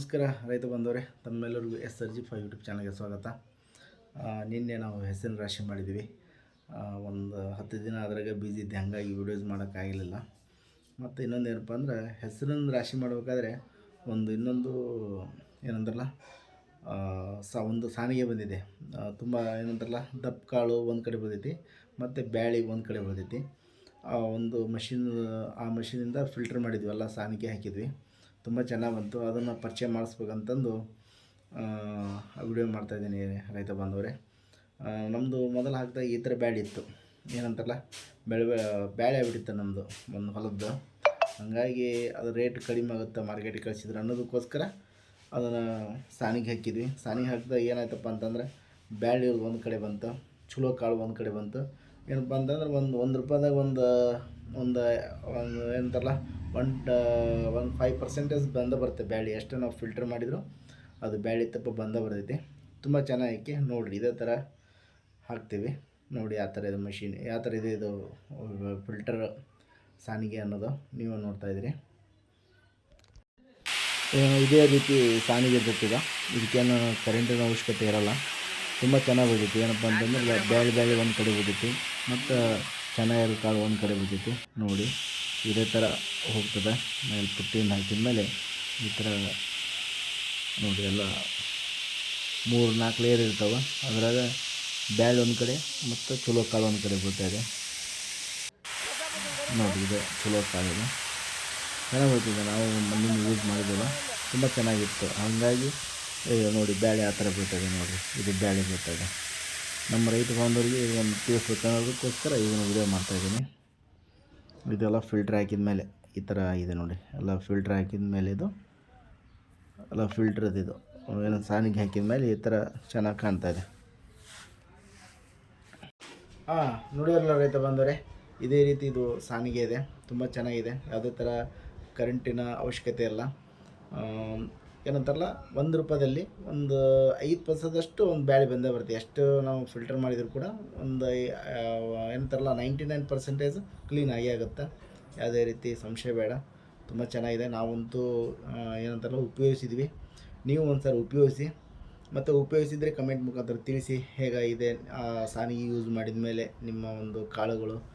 ನಮಸ್ಕಾರ ರೈತ ಬಂದವರೇ ತಮ್ಮೆಲ್ಲರಿಗೂ S R G five YouTube ಚಾನಲ್ಗೆ ಸ್ವಾಗತ. ನಿನ್ನೆ ನಾವು ಹೆಸರಿನ ರಾಶಿ ಮಾಡಿದ್ವಿ ಆ, ಒಂದು ಹತ್ತು ದಿನ ಅದ್ರಾಗ ಬ್ಯುಸಿ ಇದ್ದೆ ಹಾಗಾಗಿ ವೀಡಿಯೋಸ್ ಮಾಡೋಕ್ಕಾಗಲಿಲ್ಲ ಮತ್ತು ಇನ್ನೊಂದು ಏನಪ್ಪ ಅಂದ್ರೆ ಹೆಸರಿನ ರಾಶಿ ಮಾಡಬೇಕಾದ್ರೆ ಒಂದು ಇನ್ನೊಂದು ಏನಂದ್ರಲ್ಲ ಸ ಒಂದು ಸಾನಿಗೆ ಬಂದಿದೆ. ತುಂಬ ಏನಂತಾರಲ್ಲ ದಪ್ಪ ಕಾಳು ಒಂದು ಕಡೆ ಬಂದೈತಿ ಮತ್ತು ಬ್ಯಾಳಿ ಒಂದು ಕಡೆ ಬಂದೈತಿ. ಆ ಒಂದು ಮಷಿನ್ ಆ ಮಷಿನಿಂದ ಫಿಲ್ಟರ್ ಮಾಡಿದ್ವಿ ಎಲ್ಲ ಸಾನಿಗೆ ಹಾಕಿದ್ವಿ. ತುಂಬ ಚೆನ್ನಾಗಿ ಬಂತು, ಅದನ್ನು ಪರಿಚಯ ಮಾಡಿಸ್ಬೇಕಂತಂದು ವಿಡಿಯೋ ಮಾಡ್ತಾಯಿದ್ದೀನಿ ರೈತ ಬಾಂಧವರೇ. ನಮ್ಮದು ಮೊದಲು ಹಾಕಿದಾಗ ಈ ಥರ ಬ್ಯಾಳಿ ಇತ್ತು. ಏನಂತಾರಲ್ಲ ಬೆಳೆ ಬ್ಯಾಳೆ ಆಗ್ಬಿಟ್ಟಿತ್ತು ನಮ್ಮದು ಒಂದು ಹೊಲದ್ದು. ಹಾಗಾಗಿ ಅದು ರೇಟ್ ಕಡಿಮೆ ಆಗುತ್ತೆ ಮಾರ್ಕೆಟಿಗೆ ಕಳಿಸಿದ್ರೆ ಅನ್ನೋದಕ್ಕೋಸ್ಕರ ಅದನ್ನು ಸಾನಿಗೆ ಹಾಕಿದ್ವಿ. ಸಾನಿಗೆ ಹಾಕಿದಾಗ ಏನಾಯ್ತಪ್ಪ ಅಂತಂದರೆ, ಬ್ಯಾಳಿ ಒಂದು ಕಡೆ ಬಂತು, ಚಲೋ ಕಾಳು ಒಂದು ಕಡೆ ಬಂತು. ಏನಪ್ಪ ಅಂತಂದ್ರೆ ಒಂದು ಒಂದು ರೂಪಾಯಿದಾಗ ಒಂದು ಒಂದು ಒಂದು ಏನಂತಾರಲ್ಲ ಒನ್ ಒನ್ ಫೈವ್ ಪರ್ಸೆಂಟೇಜ್ ಬಂದ ಬರುತ್ತೆ ಬ್ಯಾಳಿ. ಎಷ್ಟು ನಾವು ಫಿಲ್ಟರ್ ಮಾಡಿದ್ರು, ಅದು ಬ್ಯಾಳಿ ತಪ್ಪ ಬಂದ ಬರ್ತೈತಿ. ತುಂಬ ಚೆನ್ನಾಗಿ ನೋಡಿರಿ, ಇದೇ ಥರ ಹಾಕ್ತೀವಿ. ನೋಡಿ ಯಾವ ಥರ ಇದು ಮಷಿನ್ ಯಾವ ಥರ ಇದೆ ಇದು ಫಿಲ್ಟರ್ ಸಾನಿಗೆ ಅನ್ನೋದು. ನೀವು ನೋಡ್ತಾ ಇದ್ದೀರಿ ಇದೇ ರೀತಿ ಸಾನಿಗೆ ಇರ್ತೈತಿಗ ಇದಕ್ಕೇನು ಕರೆಂಟಿನ ಅವಶ್ಯಕತೆ ಇರಲ್ಲ. ತುಂಬ ಚೆನ್ನಾಗಿ ಹೋಗಿತ್ತು. ಏನಪ್ಪ ಅಂತಂದ್ರೆ, ಬ್ಯಾಳಿ ಬ್ಯಾಳಿ ಒಂದು ಕಡೆ ಹೋಗಿತ್ತು. ಮತ್ತು ಚೆನ್ನಾಗಿರೋ ಕಾಳು ಒಂದು ಕಡೆ ಬಿದ್ದಿತ್ತು. ನೋಡಿ, ಇದೇ ಥರ ಹೋಗ್ತದೆ. ಮೇಲೆ ಪುಟ್ಟಿನ ಹಾಕಿದ ಮೇಲೆ ಈ ಥರ ನೋಡಿ, ಎಲ್ಲ ಮೂರು ನಾಲ್ಕು ಲೇಯರ್ ಇರ್ತಾವೆ. ಅದರಾಗ ಬ್ಯಾಳೆ ಒಂದು ಕಡೆ ಮತ್ತು ಚಲೋ ಕಾಳು ಒಂದು ಕಡೆ ಬರ್ತಾಯಿದೆ ನೋಡಿ, ಇದು ಚಲೋ ಕಾಳು ಇದೆ. ಚೆನ್ನಾಗಿ ಬರ್ತಿದೆ ನಾವು ಮಣ್ಣಿನ ಯೂಸ್ ಮಾಡಿದ್ದೆವು ತುಂಬ ಚೆನ್ನಾಗಿತ್ತು. ಹಾಗಾಗಿ ನೋಡಿ, ಬ್ಯಾಳೆ ಆ ಥರ ಬೀಳ್ತದೆ ನೋಡಿ ಇದು ಬ್ಯಾಳೆ ಬರ್ತದೆ ನಮ್ಮ ರೈತ ಬಾಂಧವರಿಗೆ ಒಂದು ತಿಳಿಸ್ಬೇಕು ಅನ್ನೋದಕ್ಕೋಸ್ಕರ ಇದನ್ನು ವಿಡಿಯೋ ಮಾಡ್ತಾಯಿದ್ದೀನಿ ಇದೆಲ್ಲ ಫಿಲ್ಟ್ರ್ ಹಾಕಿದ ಮೇಲೆ ಈ ಥರ ಇದೆ ನೋಡಿ. ಎಲ್ಲ ಫಿಲ್ಟ್ರ್ ಹಾಕಿದ ಮೇಲೆ ಇದು, ಎಲ್ಲ ಫಿಲ್ಟ್ರದ್ದು ಇದು. ಏನು ಸಾನಿಗೆ ಹಾಕಿದ ಮೇಲೆ ಈ ಥರ ಚೆನ್ನಾಗಿ ಕಾಣ್ತಾ ಇದೆ. ಹಾಂ ನೋಡಿರಲ್ಲ ರೈತ ಬಾಂಧವರೇ, ಇದೇ ರೀತಿ ಇದು ಸಾನಿಗೆ ಇದೆ. ತುಂಬ ಚೆನ್ನಾಗಿದೆ. ಯಾವುದೇ ಥರ ಕರೆಂಟಿನ ಅವಶ್ಯಕತೆ ಇಲ್ಲ. ಏನಂತಾರಲ್ಲ, ಒಂದು ರೂಪಾಯಲ್ಲಿ ಒಂದು ಐದು ಪರ್ಸೆಂಟಷ್ಟು ಒಂದು ಬ್ಯಾಳೆ ಬಂದೇ ಬರುತ್ತೆ. ಎಷ್ಟು ನಾವು ಫಿಲ್ಟರ್ ಮಾಡಿದರೂ ಕೂಡ ಒಂದು ಏನಂತಾರಲ್ಲ ನೈಂಟಿ ನೈನ್ ಪರ್ಸೆಂಟೇಜ್ ಕ್ಲೀನ್ ಆಗಿ ಆಗುತ್ತೆ. ಯಾವುದೇ ರೀತಿ ಸಂಶಯ ಬೇಡ. ತುಂಬ ಚೆನ್ನಾಗಿದೆ. ನಾವಂತೂ ಏನಂತಾರಲ್ಲ, ಉಪಯೋಗಿಸಿದ್ವಿ. ನೀವು ಒಂದು ಸಲ ಉಪಯೋಗಿಸಿ. ಮತ್ತು ಉಪಯೋಗಿಸಿದರೆ ಕಮೆಂಟ್ ಮುಖಾಂತರ ತಿಳಿಸಿ ಹೇಗಾಗಿದೆ, ಆ, ಸಾನಿಗೆ ಯೂಸ್ ಮಾಡಿದ ಮೇಲೆ ನಿಮ್ಮ ಒಂದು ಕಾಳುಗಳು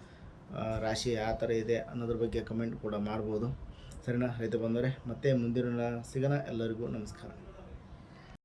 ರಾಶಿ ಯಾವ ಥರ ಇದೆ ಅನ್ನೋದ್ರ ಬಗ್ಗೆ ಕಮೆಂಟ್ ಕೂಡ ಮಾಡ್ಬೋದು. ಸರಿನಾ ರೈತ ಬಂದವರೆ ಮತ್ತೆ ಮುಂದಿನ ಸಿಗೋಣ ಎಲ್ಲರಿಗೂ ನಮಸ್ಕಾರ.